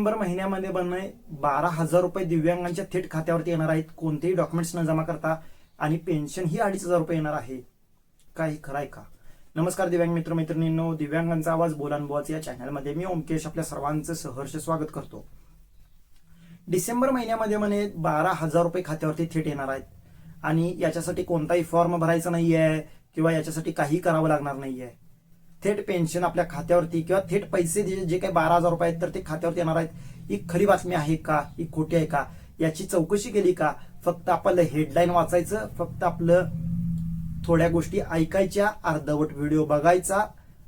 September महिन्यामध्ये बनणे बारा हजार रुपये दिव्यांगांच्या थेट खात्यावरती येणार आहेत. कोणतेही डॉक्युमेंट्स न जमा करता आणि पेन्शन ही अडीच हजार रुपये येणार आहे. काही खरं आहे का? नमस्कार दिव्यांग मित्र मैत्रिणींनो दिव्यांगांचा आवाज बोलानबोवाच या चॅनलमध्ये मी ओमकेश आपल्या सर्वांचं सहर्ष स्वागत करतो. डिसेंबर महिन्यामध्ये म्हणे बारा हजार रुपये खात्यावरती थेट येणार आहेत. आणि याच्यासाठी कोणताही फॉर्म भरायचा नाहीये किंवा याच्यासाठी काही करावं लागणार नाहीये. थेट पेन्शन आपल्या खात्यावरती किंवा थेट पैसे जे जे काही बारा हजार रुपये आहेत तर ते खात्यावरती येणार आहेत. ही खरी बातमी आहे का? ही खोटी आहे का? याची चौकशी केली का? फक्त आपलं हेडलाईन वाचायचं फक्त आपलं थोड्या गोष्टी ऐकायच्या अर्धवट व्हिडिओ बघायचा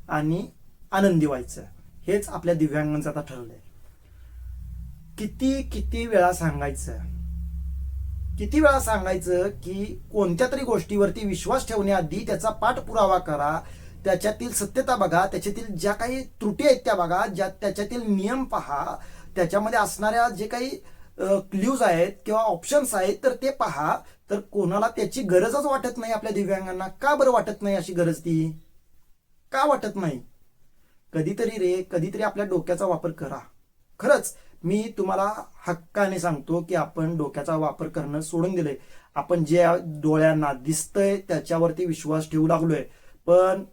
आणि आनंदी व्हायचं. हेच आपल्या दिव्यांगांचं आता ठरलंय. किती किती वेळा सांगायचं? किती वेळा सांगायचं की कोणत्या तरी गोष्टीवरती विश्वास ठेवण्याआधी त्याचा पाठपुरावा करा त्याच्यातील सत्यता बघा त्याच्यातील ज्या काही त्रुटी आहेत त्या बघा ज्या त्याच्यातील नियम पहा त्याच्यामध्ये असणाऱ्या जे काही क्ल्यूज आहेत किंवा ऑप्शन्स आहेत तर ते पहा. तर कोणाला त्याची गरजच वाटत नाही आपल्या दिव्यांगांना. का बरं वाटत नाही अशी गरज ती? का वाटत नाही? कधीतरी रे कधीतरी आपल्या डोक्याचा वापर करा. खरंच मी तुम्हाला हक्काने सांगतो की आपण डोक्याचा वापर करणं सोडून दिलंय. आपण जे डोळ्यांना दिसतंय त्याच्यावरती विश्वास ठेवू लागलोय. पण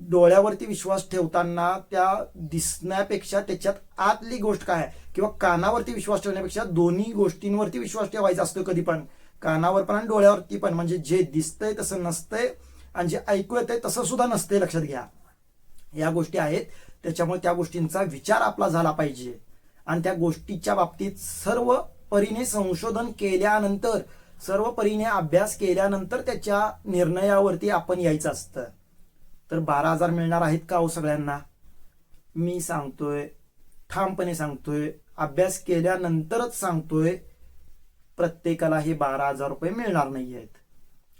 डोळ्यावरती विश्वास ठेवताना त्या दिसण्यापेक्षा त्याच्यात आतली गोष्ट काय आहे? किंवा कानावरती विश्वास ठेवण्यापेक्षा दोन्ही गोष्टींवरती विश्वास ठेवायचा असतो कधी पण. कानावर पण आणि डोळ्यावरती पण. म्हणजे जे दिसतंय तसं नसतंय आणि जे ऐकू येतंय तसं सुद्धा नसतंय लक्षात घ्या. या गोष्टी आहेत. त्याच्यामुळे त्या गोष्टींचा विचार आपला झाला पाहिजे. आणि त्या गोष्टीच्या बाबतीत सर्व परीने संशोधन केल्यानंतर सर्व परीने अभ्यास केल्यानंतर त्याच्या निर्णयावरती आपण यायचं असतं. तर बारा हजार मिळणार आहेत का हो सगळ्यांना? मी सांगतोय ठामपणे सांगतोय अभ्यास केल्यानंतरच सांगतोय प्रत्येकाला हे बारा हजार रुपये मिळणार नाही आहेत.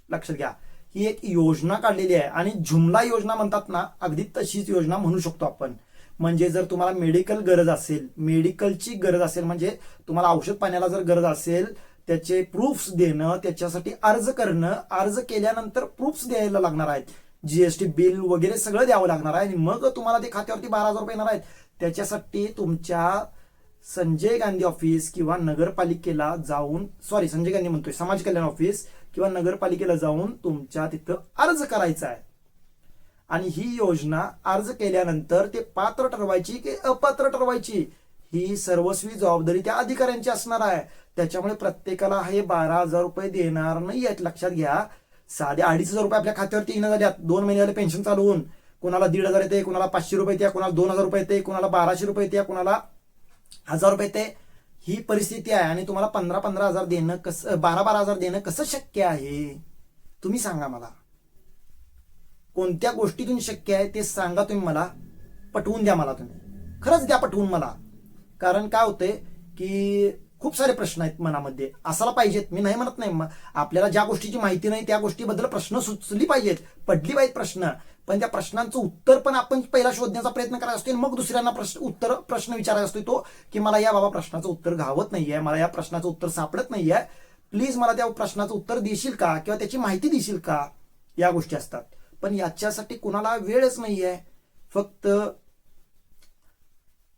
लक्षात घ्या ही एक योजना काढलेली आहे आणि झुमला योजना म्हणतात ना अगदी तशीच योजना म्हणू शकतो आपण. म्हणजे जर तुम्हाला मेडिकल गरज असेल मेडिकलची गरज असेल म्हणजे तुम्हाला औषध पाण्याला जर गरज असेल त्याचे प्रूफ्स देणं त्याच्यासाठी अर्ज करणं अर्ज केल्यानंतर प्रूफ्स द्यायला लागणार आहेत. जीएसटी बिल वगैरे सगळं द्यावं लागणार आहे. आणि मग तुम्हाला ते खात्यावरती बारा हजार रुपये येणार आहेत. त्याच्यासाठी तुमच्या संजय गांधी ऑफिस किंवा नगरपालिकेला जाऊन सॉरी संजय गांधी म्हणतोय समाज कल्याण ऑफिस किंवा नगरपालिकेला जाऊन तुमच्या तिथं अर्ज करायचा आहे. आणि ही योजना अर्ज केल्यानंतर ते पात्र ठरवायची की अपात्र ठरवायची? ही सर्वस्वी जबाबदारी त्या अधिकाऱ्यांची असणार आहे. त्याच्यामुळे प्रत्येकाला हे बारा हजार रुपये देणार नाही आहेत. लक्षात घ्या साधे अडीच हजार रुपये आपल्या खात्यावरती येणं झाल्यात. दोन महिने झाले पेन्शन चालू होऊन. कोणाला दीड हजार येते कोणाला पाचशे रुपये येते कोणाला दोन हजार रुपये येते कोणाला बाराशे रुपये येते कोणाला हजार रुपये येते ही परिस्थिती आहे आणि तुम्हाला पंधरा पंधरा हजार देणं कसं बारा बारा हजार देणं कसं शक्य आहे? तुम्ही सांगा मला. कोणत्या गोष्टीतून शक्य आहे ते सांगा तुम्ही मला. पटवून द्या मला तुम्ही. खरंच द्या पटवून मला. कारण काय होतंय की खूप सारे प्रश्न आहेत मनामध्ये. असायला पाहिजेत. मी नाही म्हणत नाही. आपल्याला ज्या गोष्टीची माहिती नाही त्या गोष्टीबद्दल प्रश्न सुचली पाहिजेत. पडली पाहिजेत प्रश्न. पण त्या प्रश्नांचं उत्तर पण आपण पहिला शोधण्याचा प्रयत्न करायचा असतो मग दुसऱ्यांना प्रश्न उत्तर प्रश्न विचारायचा असतो तो की मला या बाबा प्रश्नाचं उत्तर घावत नाहीये मला या प्रश्नाचं उत्तर सापडत नाहीये. प्लीज मला त्या प्रश्नाचं उत्तर देशील का? किंवा त्याची माहिती देशील का? या गोष्टी असतात. पण याच्यासाठी कुणाला वेळच नाहीये. फक्त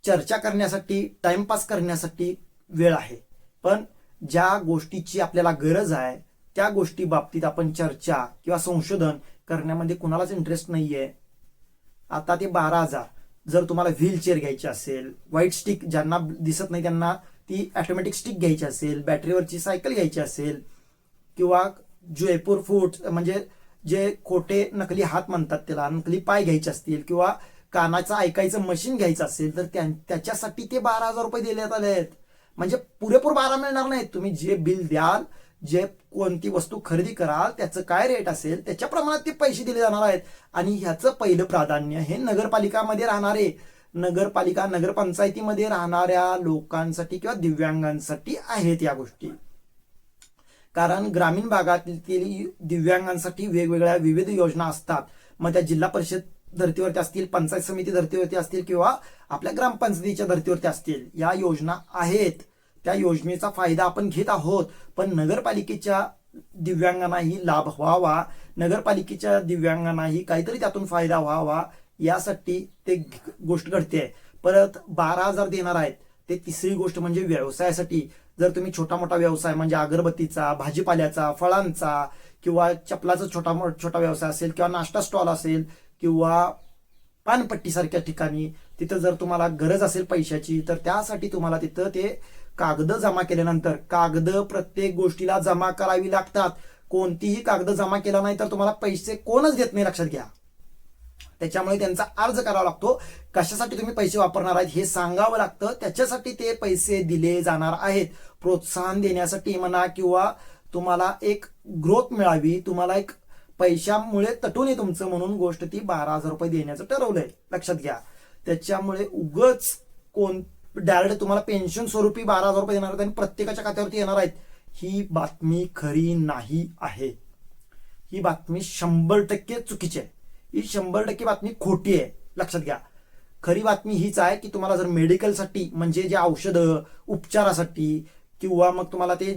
चर्चा करण्यासाठी टाइमपास करण्यासाठी वेळ आहे. पण ज्या गोष्टीची आपल्याला गरज आहे त्या गोष्टी बाबतीत आपण चर्चा किंवा संशोधन करण्यामध्ये कुणालाच इंटरेस्ट नाही आहे आता ते बारा हजार. जर तुम्हाला व्हीलचेअर घ्यायची असेल व्हाईट स्टिक ज्यांना दिसत नाही त्यांना ती ॲटोमॅटिक स्टिक घ्यायची असेल बॅटरीवरची सायकल घ्यायची असेल किंवा जयपूर फूट म्हणजे जे खोटे नकली हात म्हणतात त्याला नकली पाय घ्यायचे असतील किंवा कानाचं ऐकायचं मशीन घ्यायचं असेल तर त्याच्यासाठी ते बारा हजार रुपये देण्यात आले आहेत म्हणजे पुरेपूर बारा मिळणार नाही तुम्ही जे बिल द्याल जे कोणती वस्तू खरेदी कराल त्याचं काय रेट असेल त्याच्या प्रमाणात ते पैसे दिले जाणार आहेत. आणि ह्याचं पहिलं प्राधान्य हे नगरपालिकामध्ये राहणारे नगरपालिका नगरपंचायतीमध्ये राहणाऱ्या लोकांसाठी किंवा दिव्यांगांसाठी आहेत या गोष्टी. कारण ग्रामीण भागातील दिव्यांगांसाठी वेगवेगळ्या विविध योजना असतात. मग त्या जिल्हा परिषद धर्तीवरती असतील पंचायत समिती धर्तीवरती असतील किंवा आपल्या ग्रामपंचायतीच्या धर्तीवरती असतील या योजना आहेत. त्या योजनेचा फायदा आपण घेत आहोत. पण नगरपालिकेच्या दिव्यांगांनाही लाभ व्हावा. नगरपालिकेच्या दिव्यांगांनाही काहीतरी त्यातून फायदा व्हावा यासाठी ते गोष्ट घडते परत बारा हजार देणार आहेत. ते तिसरी गोष्ट म्हणजे व्यवसायासाठी. जर तुम्ही छोटा मोठा व्यवसाय म्हणजे अगरबत्तीचा भाजीपाल्याचा फळांचा किंवा चपलाचा छोटा छोटा व्यवसाय असेल किंवा नाश्ता स्टॉल असेल किंवा पानपट्टीसारख्या ठिकाणी तिथं जर तुम्हाला गरज असेल पैशाची तर त्यासाठी तुम्हाला तिथं ते कागद जमा केल्यानंतर कागद प्रत्येक गोष्टीला जमा करावी लागतात. कोणतीही कागद जमा केला नाही तर तुम्हाला पैसे कोणच देत नाही लक्षात घ्या. त्याच्यामुळे त्यांचा अर्ज करावा लागतो. कशासाठी तुम्ही पैसे वापरणार आहेत हे सांगावं लागतं. त्याच्यासाठी ते पैसे दिले जाणार आहेत. प्रोत्साहन देण्यासाठी म्हणा किंवा तुम्हाला एक ग्रोथ मिळावी तुम्हाला एक पैशामुळे तटून आहे तुमचं म्हणून गोष्ट ती बारा हजार रुपये देण्याचं ठरवलंय. लक्षात घ्या. त्याच्यामुळे उगच कोण डायरेक्ट तुम्हाला पेन्शन स्वरूपी बारा हजार रुपये देणार आहेत आणि प्रत्येकाच्या खात्यावरती येणार आहेत. ही बातमी खरी नाही आहे. ही बातमी शंभर टक्के चुकीची आहे. ही शंभर टक्के बातमी खोटी आहे. लक्षात घ्या. खरी बातमी हीच आहे की तुम्हाला जर मेडिकलसाठी म्हणजे जे औषधं उपचारासाठी किंवा मग तुम्हाला ते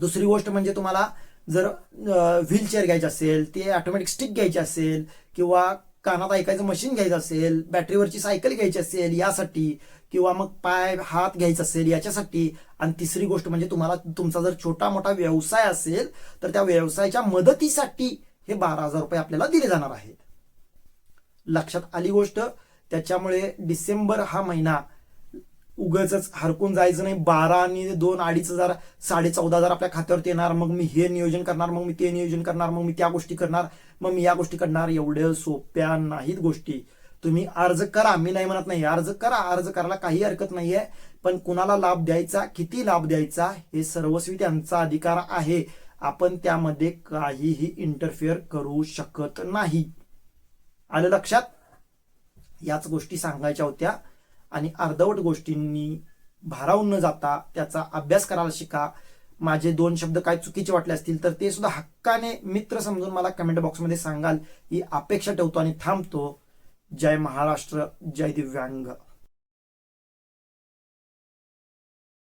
दुसरी गोष्ट म्हणजे तुम्हाला जर व्हीलचेअर घ्यायची असेल ते ऑटोमॅटिक स्टिक घ्यायची असेल किंवा कानात ऐकायचं मशीन घ्यायचं असेल बॅटरीवरची सायकल घ्यायची असेल यासाठी किंवा मग पाय हात घ्यायचा असेल याच्यासाठी. आणि तिसरी गोष्ट म्हणजे तुम्हाला तुमचा जर छोटा मोठा व्यवसाय असेल तर त्या व्यवसायाच्या मदतीसाठी हे बारा हजार रुपये आपल्याला दिले जाणार आहेत. लक्षात आली गोष्ट त्याच्यामुळे डिसेंबर हा महिना उगच हरकून जायचं नाही. बारा आणि दोन अडीच हजार साडे चौदा हजार आपल्या खात्यावरती येणार. मग मी हे नियोजन करणार मग मी ते नियोजन करणार मग मी त्या गोष्टी करणार मग मी या गोष्टी करणार. एवढ्या सोप्या नाहीत गोष्टी. तुम्ही अर्ज करा. मी नाही म्हणत नाही अर्ज करा. अर्ज करायला काही हरकत नाहीये. पण कुणाला लाभ द्यायचा किती लाभ द्यायचा हे सर्वस्वी त्यांचा अधिकार आहे. आपण त्यामध्ये काहीही इंटरफिअर करू शकत नाही. आलं लक्षात? याच गोष्टी सांगायच्या होत्या. आणि अर्धवट गोष्टींनी भारावून न जाता त्याचा अभ्यास करायला शिका. माझे दोन शब्द काय चुकीचे वाटले असतील तर ते सुद्धा हक्काने मित्र समजून मला कमेंट बॉक्समध्ये सांगाल. ही अपेक्षा ठेवतो आणि थांबतो. जय महाराष्ट्र जय दिव्यांग.